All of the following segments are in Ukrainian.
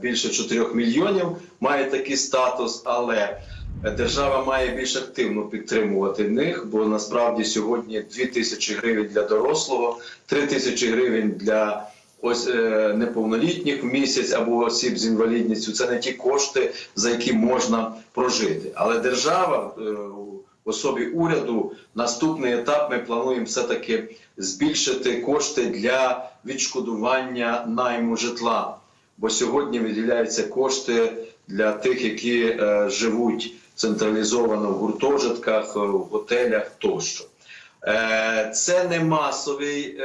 більше 4 мільйонів має такий статус, але держава має більш активно підтримувати них, бо насправді сьогодні 2 тисячі гривень для дорослого, 3 тисячі гривень для ось е, неповнолітніх в місяць або осіб з інвалідністю. Це не ті кошти, за які можна прожити. Але держава е, в особі уряду наступний етап ми плануємо все таки збільшити кошти для відшкодування найму житла. Бо сьогодні виділяються кошти для тих, які е, живуть централізовано в гуртожитках, е, в готелях тощо. Е, Це не масовий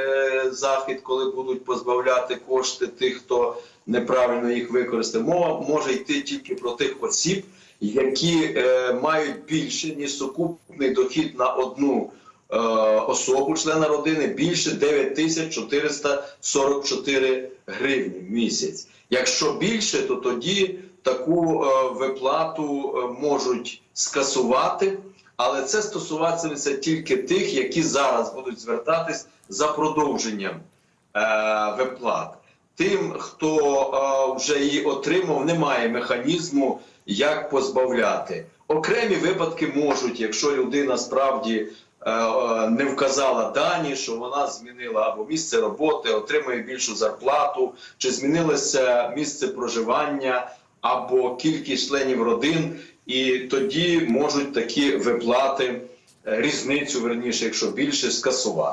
захід, коли будуть позбавляти кошти тих, хто неправильно їх використав. Мова може йти тільки про тих осіб, які мають більше ніж сукупний дохід на одну особу, члена родини, більше 9444 гривні в місяць. Якщо більше, то тоді таку е, виплату е, можуть скасувати. Але це стосуватиметься тільки тих, які зараз будуть звертатись за продовженням е, виплат. Тим, хто е, вже її отримав, немає механізму, як позбавляти. Окремі випадки можуть, якщо людина справді е, е, не вказала дані, що вона змінила або місце роботи, отримує більшу зарплату, чи змінилося місце проживання, або кількість членів родин, і тоді можуть такі виплати е, різницю верніше, якщо більше скасувати.